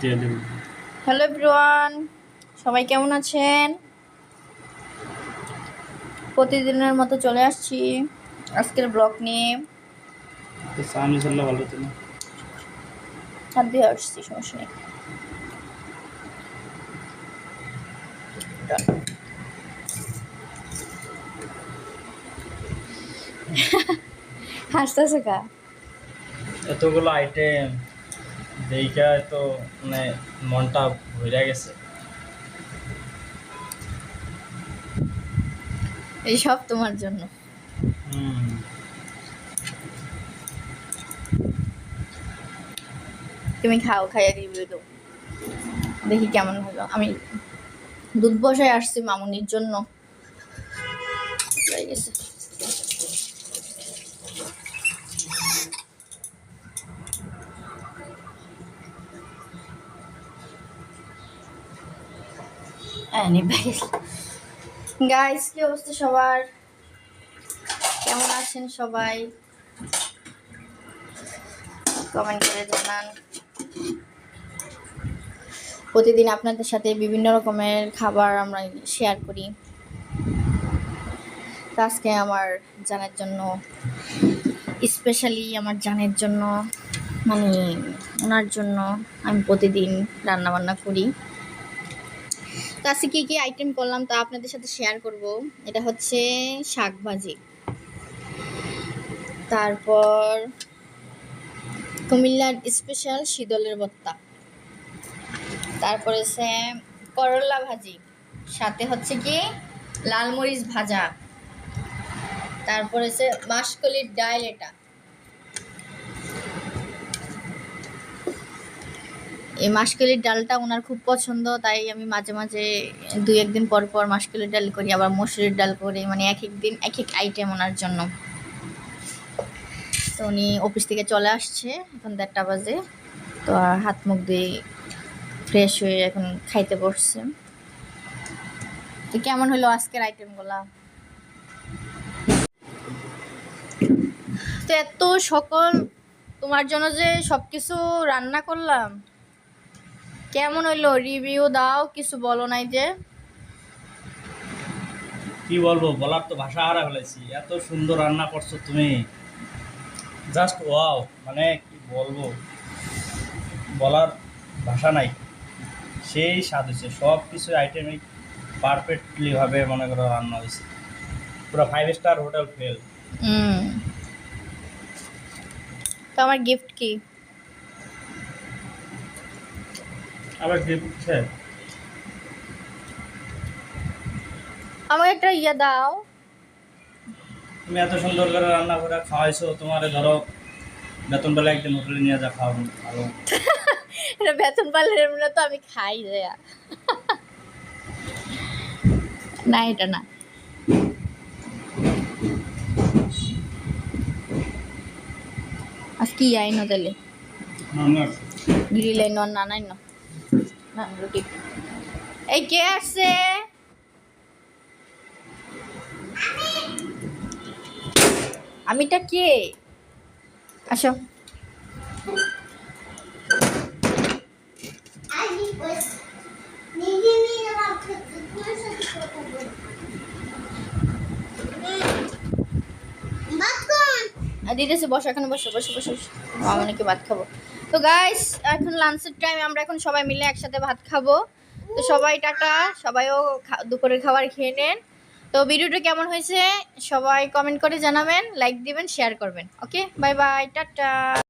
Hello everyone সবাই কেমন আছেন? প্রতিদিনের মতো চলে আসছি আজকের ব্লগ নিয়ে। হাত দিয়ে আসছি সমস্যা নেই। হাসতেছে কা? এতগুলো আইটেম দেখা তো মানে মনটা ভরে গেছে। এই সব তোমার জন্য। হুম। তুমি খাও খাইয়া রিভিউ দাও। দেখি কেমন হলো। আমি দুধ বসায় আসছি মামুনির জন্য। হয়ে গেছে। গাইস কি অবস্থা সবার? কেমন আছেন সবাই? কমেন্ট করে জানান। প্রতিদিন আপনাদের সাথে বিভিন্ন রকমের খাবার আমরা শেয়ার করি। আজকে আমার জানার জন্য স্পেশালি আমার জানের জন্য মানে ওনার জন্য আমি প্রতিদিন রান্না বান্না করি। তো আজকে কী কী আইটেম করলাম তা আপনাদের সাথে শেয়ার করব। এটা হচ্ছে শাক ভাজি তারপর কুমিল্লার স্পেশাল শীতলের ভর্তা তারপরে সে করলা ভাজি। সাথে হচ্ছে কি লাল মরিচ ভাজা। তারপরে সে মাসকলির ডাল এটা। এই মাসকলির ডালটা ওনার খুব পছন্দ, তাই আমি মাঝে মাঝে দুই একদিন পর পর মাসকলির ডাল করি, আবার মসুরির ডাল করি মানে এক এক দিন, এক এক আইটেম ওনার জন্য। তো উনি অফিস থেকে চলে আসছে, এখন দেড়টা বাজে। তো আর হাত মুখ দিয়ে ফ্রেশ হয়ে এখন খাইতে বসছে। তো কেমন হলো আজকের আইটেমগুলা তো এত সকল তোমার জন্য যে সব কিছু রান্না করলাম কেমন হইল রিভিউ দাও কিছু বলো নাই যে? কি বলব বলার তো ভাষা হারা ফেলেছি। এত সুন্দর রান্না করছ তুমি। জাস্ট ওয়াও মানে কি বলব? বলার ভাষা নাই। সেই স্বাদ হয়েছে। সব কিছু আইটেমই পারফেক্টলি ভাবে মনে করো রান্না হয়েছে। পুরো ফাইভ স্টার হোটেল ফেল তো আমার গিফট কি? আবার গিফট আমাকে একটা ইয়ে দাও। তুমি এত সুন্দর করে রান্না করে খাওয়াইছো তোমার ধরো বেতন বেলা একদিন হোটেলে নিয়ে যা খাওয়াবো ভালো। এটা বেতন এমনি তো আমি খাই না এটা না। আজ কি আইনো তাহলে। গ্রিল আইনো আর না না এই কে আসছে? আমিটা কে? আসো। আর দিতেছে, বসো, এখন বসো বসো বসো বসো। আমি নাকি ভাত খাব। তো গাইস এখন লাঞ্চের টাইম আমরা এখন সবাই মিলে একসাথে ভাত খাব। তো সবাই টাটা, সবাইও দুপুরের খাবার খেয়ে নেন। তো ভিডিওটা কেমন হয়েছে, সবাই কমেন্ট করে জানাবেন লাইক দিবেন শেয়ার করবেন। Okay bye bye tata.